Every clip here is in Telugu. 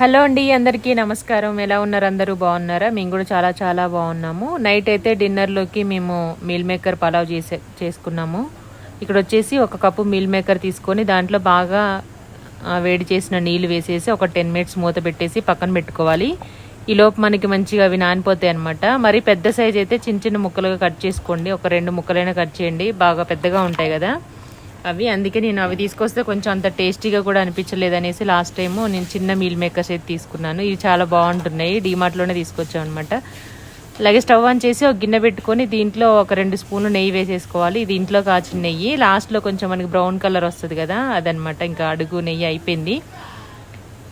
హలో అండి అందరికీ నమస్కారం. ఎలా ఉన్నారు? అందరూ బాగున్నారా? మేము కూడా చాలా చాలా బాగున్నాము. నైట్ అయితే డిన్నర్లోకి మేము మీల్ మేకర్ పలావ్ చేసే చేసుకున్నాము. ఇక్కడ వచ్చేసి ఒక కప్పు మీల్ మేకర్ తీసుకొని దాంట్లో బాగా వేడి చేసిన నీళ్ళు వేసేసి ఒక టెన్ మినిట్స్ మూత పెట్టేసి పక్కన పెట్టుకోవాలి. ఈ లోపు మనకి మంచిగా అవి నానిపోతాయి అనమాట మరి పెద్ద సైజ్ అయితే చిన్న చిన్న ముక్కలుగా కట్ చేసుకోండి. ఒక రెండు ముక్కలైనా కట్ చేయండి. బాగా పెద్దగా ఉంటాయి కదా. అవి. అందుకే నేను అవి తీసుకొస్తే కొంచెం అంత టేస్టీగా కూడా అనిపించలేదు అనేసి లాస్ట్ టైం నేను చిన్న మీల్ మేకర్స్ అయితే తీసుకున్నాను. ఇవి చాలా బాగుంటున్నాయి. డీమార్ట్లోనే తీసుకొచ్చాం అనమాట అలాగే స్టవ్ ఆన్ చేసి ఒక గిన్నె పెట్టుకొని దీంట్లో ఒక రెండు స్పూన్లు నెయ్యి వేసేసుకోవాలి. ఇది ఇంట్లో కాచిన నెయ్యి. లాస్ట్లో కొంచెం మనకి బ్రౌన్ కలర్ వస్తుంది కదా అదనమాట ఇంకా అడుగు నెయ్యి అయిపోయింది.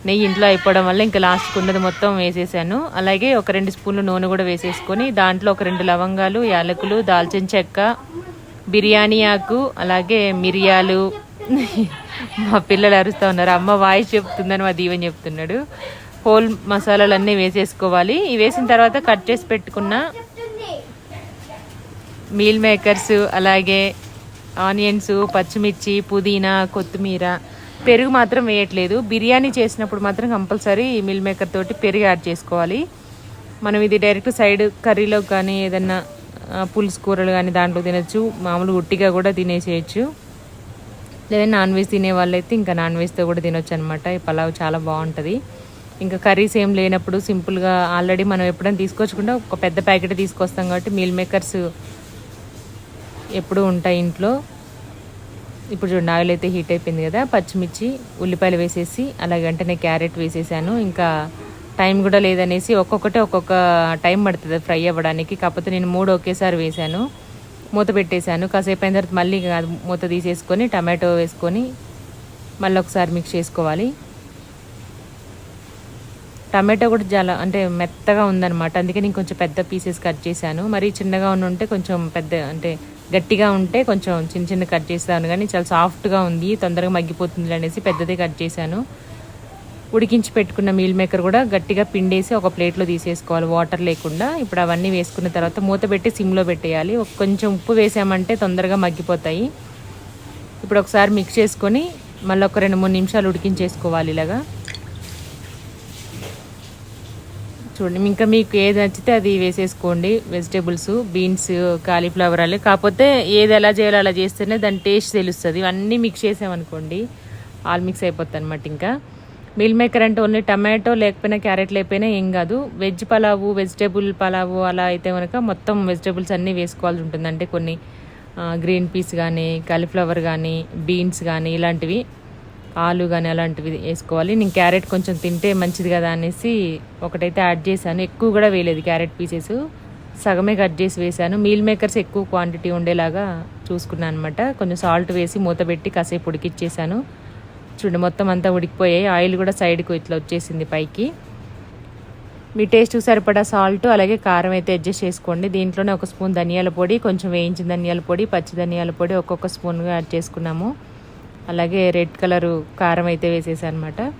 నెయ్యి ఇంట్లో అయిపోవడం వల్ల ఇంకా లాస్ట్కి ఉన్నది మొత్తం వేసేసాను. అలాగే ఒక రెండు స్పూన్లు నూనె కూడా వేసేసుకొని దాంట్లో ఒక రెండు లవంగాలు యాలకులు దాల్చిన చెక్క బిర్యానీ ఆకు అలాగే మిరియాలు. మా పిల్లలు అరుస్తూ ఉన్నారు. అమ్మ వాయిస్ చెప్తుందని మా దీవెన్ చెప్తున్నాడు. హోల్ మసాలాలన్నీ వేసేసుకోవాలి. ఇవి వేసిన తర్వాత కట్ చేసి పెట్టుకున్న మీల్ మేకర్స్ అలాగే ఆనియన్స్ పచ్చిమిర్చి పుదీనా కొత్తిమీర. పెరుగు మాత్రం వేయట్లేదు. బిర్యానీ చేసినప్పుడు మాత్రం కంపల్సరీ మీల్ మేకర్ తోటి పెరుగు యాడ్ చేసుకోవాలి. మనం ఇది డైరెక్ట్ సైడ్ కర్రీలో కానీ ఏదన్నా పులుసు కూరలు కానీ దాంట్లో తినచ్చు. మామూలు ఉట్టిగా కూడా తినేసేయచ్చు. లేదా నాన్ వెజ్ తినే వాళ్ళైతే ఇంకా నాన్ వెజ్తో కూడా తినొచ్చు అనమాట ఈ పలావ్ చాలా బాగుంటుంది. ఇంకా కర్రీస్ ఏం లేనప్పుడు సింపుల్గా ఆల్రెడీ మనం ఎప్పుడైనా తీసుకొచ్చుకుంటే ఒక పెద్ద ప్యాకెట్ తీసుకొస్తాం కాబట్టి మీల్ మేకర్స్ ఎప్పుడూ ఉంటాయి ఇంట్లో. ఇప్పుడు చూడండి ఆయిల్ అయితే హీట్ అయిపోయింది కదా పచ్చిమిర్చి ఉల్లిపాయలు వేసేసి అలాగే వెంటనే క్యారెట్ వేసేసాను. ఇంకా టైం కూడా లేదనేసి ఒక్కొక్కటి ఒక్కొక్క టైం పడుతుంది ఫ్రై అవ్వడానికి. కాకపోతే నేను మూడు ఒకేసారి వేసాను మూత పెట్టేశాను. కాసేపు అయిన తర్వాత మళ్ళీ మూత తీసేసుకొని టమాటో వేసుకొని మళ్ళీ ఒకసారి మిక్స్ చేసుకోవాలి. టమాటో కూడా చాలా అంటే మెత్తగా ఉందన్నమాట. అందుకే నేను కొంచెం పెద్ద పీసెస్ కట్ చేశాను. మరి చిన్నగా ఉంటే కొంచెం పెద్ద అంటే గట్టిగా ఉంటే కొంచెం చిన్న చిన్న కట్ చేస్తాను. కానీ చాలా సాఫ్ట్గా ఉంది తొందరగా మగ్గిపోతుంది అనేసి పెద్దదే కట్ చేశాను. ఉడికించి పెట్టుకున్న మీల్ మేకర్ కూడా గట్టిగా పిండేసి ఒక ప్లేట్లో తీసేసుకోవాలి. వాటర్ లేకుండా. ఇప్పుడు అవన్నీ వేసుకున్న తర్వాత మూత పెట్టి సిమ్లో పెట్టేయాలి. కొంచెం ఉప్పు వేసామంటే తొందరగా మగ్గిపోతాయి. ఇప్పుడు ఒకసారి మిక్స్ చేసుకొని మళ్ళీ ఒక రెండు మూడు నిమిషాలు ఉడికించేసుకోవాలి ఇలాగా. చూడండి ఇంకా మీకు ఏది నచ్చితే అది వేసేసుకోండి. వెజిటేబుల్స్ బీన్స్ కాలీఫ్లవర్ అలా. కాకపోతే ఏది ఎలా చేయాలో అలా చేస్తేనే దాని టేస్ట్ తెలుస్తుంది. ఇవన్నీ మిక్స్ చేసామనుకోండి ఆల్ మిక్స్ అయిపోతుంది అనమాట ఇంకా. మీల్ మేకర్ అంటే ఓన్లీ టమాటో లేకపోయినా క్యారెట్ లేకపోయినా ఏం కాదు. వెజ్ పలావు వెజిటేబుల్ పలావు అలా అయితే కనుక మొత్తం వెజిటేబుల్స్ అన్నీ వేసుకోవాల్సి ఉంటుంది అంటే కొన్ని గ్రీన్ పీస్ కానీ కాలీఫ్లవర్ కానీ బీన్స్ కానీ ఇలాంటివి ఆలు కానీ అలాంటివి వేసుకోవాలి. నేను క్యారెట్ కొంచెం తింటే మంచిది కదా అనేసి ఒకటైతే యాడ్ చేశాను. ఎక్కువ కూడా వేయలేదు క్యారెట్ పీసెస్. సగమే కట్ చేసి వేశాను. మీల్ మేకర్స్ ఎక్కువ క్వాంటిటీ ఉండేలాగా చూసుకున్నాను అనమాట కొంచెం సాల్ట్ వేసి మూత పెట్టి కాసేపు ఉడికిచ్చేసాను చూడండి మొత్తం అంతా ఉడికిపోయాయి. ఆయిల్ కూడా సైడ్కు ఇట్లా వచ్చేసింది పైకి. మీ టేస్ట్కి సరిపడా సాల్ట్ అలాగే కారం అయితే అడ్జస్ట్ చేసుకోండి. దీంట్లోనే ఒక స్పూన్ ధనియాల పొడి కొంచెం వేయించిన ధనియాల పొడి పచ్చి ధనియాల పొడి ఒక్కొక్క స్పూన్గా యాడ్ చేసుకున్నాము. అలాగే రెడ్ కలరు కారం అయితే వేసేసాను అనమాట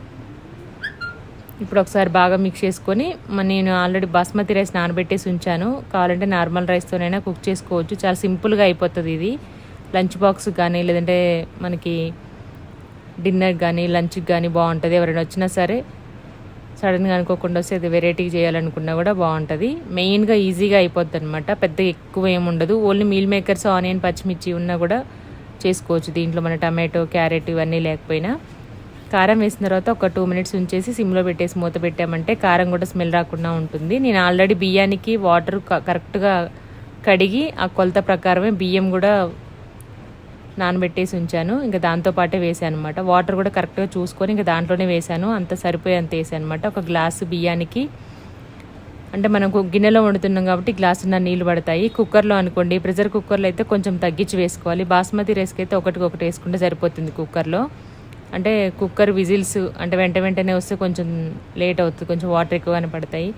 ఇప్పుడు ఒకసారి బాగా మిక్స్ చేసుకొని మ- నేను ఆల్రెడీ బాస్మతి రైస్ నానబెట్టేసి ఉంచాను. కావాలంటే నార్మల్ రైస్తోనైనా కుక్ చేసుకోవచ్చు. చాలా సింపుల్గా అయిపోతుంది ఇది. లంచ్ బాక్స్ కానీ లేదంటే మనకి డిన్నర్ కానీ లంచ్కి కానీ బాగుంటుంది. ఎవరైనా వచ్చినా సరే సడన్గా అనుకోకుండా వస్తే అది వెరైటీగా చేయాలనుకున్నా కూడా బాగుంటుంది. మెయిన్గా ఈజీగా అయిపోద్ది అనమాట పెద్ద ఎక్కువ ఏముండదు ఓన్లీ మీల్ మేకర్స్ ఆనియన్ పచ్చిమిర్చి ఉన్నా కూడా చేసుకోవచ్చు. దీంట్లో మన టమాటో క్యారెట్ ఇవన్నీ లేకపోయినా. కారం వేసిన తర్వాత ఒక టూ మినిట్స్ ఉంచేసి సిమ్లో పెట్టేసి మూత పెట్టామంటే కారం కూడా స్మెల్ రాకుండా ఉంటుంది. నేను ఆల్రెడీ బియ్యానికి వాటర్ కరెక్ట్గా కడిగి ఆ కొలత ప్రకారమే బియ్యం కూడా నానబెట్టేసి ఉంచాను. ఇంకా దాంతో పాటే వేసాను అనమాట వాటర్ కూడా కరెక్ట్గా చూసుకొని ఇంకా దాంట్లోనే వేసాను అంత సరిపోయేంత వేసాను అనమాట ఒక గ్లాసు బియ్యానికి. అంటే మనకు గిన్నెలో వండుతున్నాం కాబట్టి గ్లాసున్న నీళ్ళు పడతాయి. కుక్కర్లో అనుకోండి ప్రెషర్ కుక్కర్లో అయితే కొంచెం తగ్గించి వేసుకోవాలి. బాస్మతి రైస్కి అయితే ఒకటికి ఒకటి వేసుకుంటే సరిపోతుంది కుక్కర్లో. అంటే కుక్కర్ విజిల్స్ అంటే వెంట వెంటనే వస్తే కొంచెం లేట్ అవుతుంది. కొంచెం వాటర్ ఎక్కువగానే పడతాయి.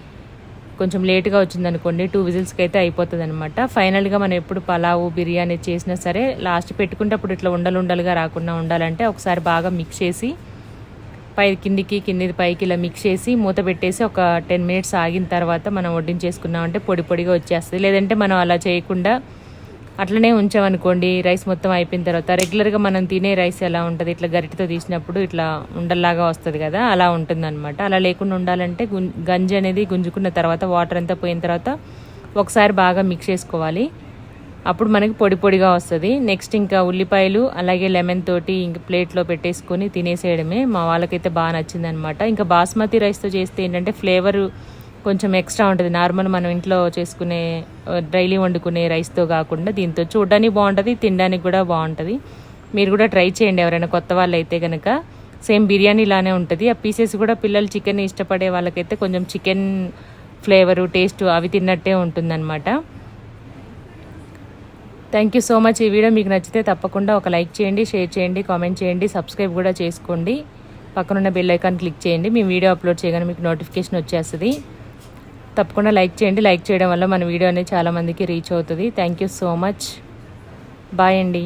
కొంచెం లేట్గా వచ్చిందనుకోండి టూ విజిల్స్కి అయితే అయిపోతుంది అనమాట ఫైనల్గా మనం ఎప్పుడు పలావు బిర్యానీ చేసినా సరే లాస్ట్ పెట్టుకునేటప్పుడు ఇట్లా ఉండలు ఉండలుగా రాకుండా ఉండాలంటే ఒకసారి బాగా మిక్స్ చేసి పై కిందికి కిందిది పైకి ఇలా మిక్స్ చేసి మూత పెట్టేసి ఒక టెన్ మినిట్స్ ఆగిన తర్వాత మనం వడ్డించేసుకున్నామంటే పొడి పొడిగా వచ్చేస్తుంది. లేదంటే మనం అలా చేయకుండా అట్లనే ఉంచామనుకోండి రైస్ మొత్తం అయిపోయిన తర్వాత రెగ్యులర్గా మనం తినే రైస్ ఎలా ఉంటుంది? ఇట్లా గరిటతో తీసినప్పుడు ఇట్లా ఉండల్లాగా వస్తుంది కదా అలా ఉంటుందన్నమాట. అలా లేకుండా ఉండాలంటే గంజి అనేది గుంజుకున్న తర్వాత వాటర్ అంతా పోయిన తర్వాత ఒకసారి బాగా మిక్స్ చేసుకోవాలి. అప్పుడు మనకి పొడి పొడిగా వస్తుంది. నెక్స్ట్ ఇంకా ఉల్లిపాయలు అలాగే లెమన్ తోటి ఇంక ప్లేట్లో పెట్టేసుకొని తినేసేయడమే మా వాళ్ళకైతే బాగా నచ్చింది అనమాట ఇంకా బాస్మతి రైస్తో చేస్తే ఏంటంటే ఫ్లేవర్ కొంచెం ఎక్స్ట్రా ఉంటుంది. నార్మల్ మనం ఇంట్లో చేసుకునే డైలీ వండుకునే రైస్తో కాకుండా దీంతో చూడడానికి బాగుంటుంది తినడానికి కూడా బాగుంటుంది. మీరు కూడా ట్రై చేయండి ఎవరైనా కొత్త వాళ్ళు అయితే కనుక సేమ్ బిర్యానీ లానే ఉంటుంది. ఆ పీసెస్ కూడా పిల్లలు చికెన్ ఇష్టపడే వాళ్ళకైతే కొంచెం చికెన్ ఫ్లేవరు టేస్ట్ అవి తిన్నట్టే ఉంటుందన్నమాట. థ్యాంక్ యూ సో మచ్ ఈ వీడియో మీకు నచ్చితే తప్పకుండా ఒక లైక్ చేయండి షేర్ చేయండి కామెంట్ చేయండి సబ్స్క్రైబ్ కూడా చేసుకోండి. పక్కనున్న బెల్ ఐకాన్ క్లిక్ చేయండి. మేము వీడియో అప్లోడ్ చేయగానే మీకు నోటిఫికేషన్ వచ్చేస్తుంది. తప్పకుండా లైక్ చేయండి. లైక్ చేయడం వల్ల మన వీడియో అనేది చాలామందికి రీచ్ అవుతుంది. Thank you so much bye అండి.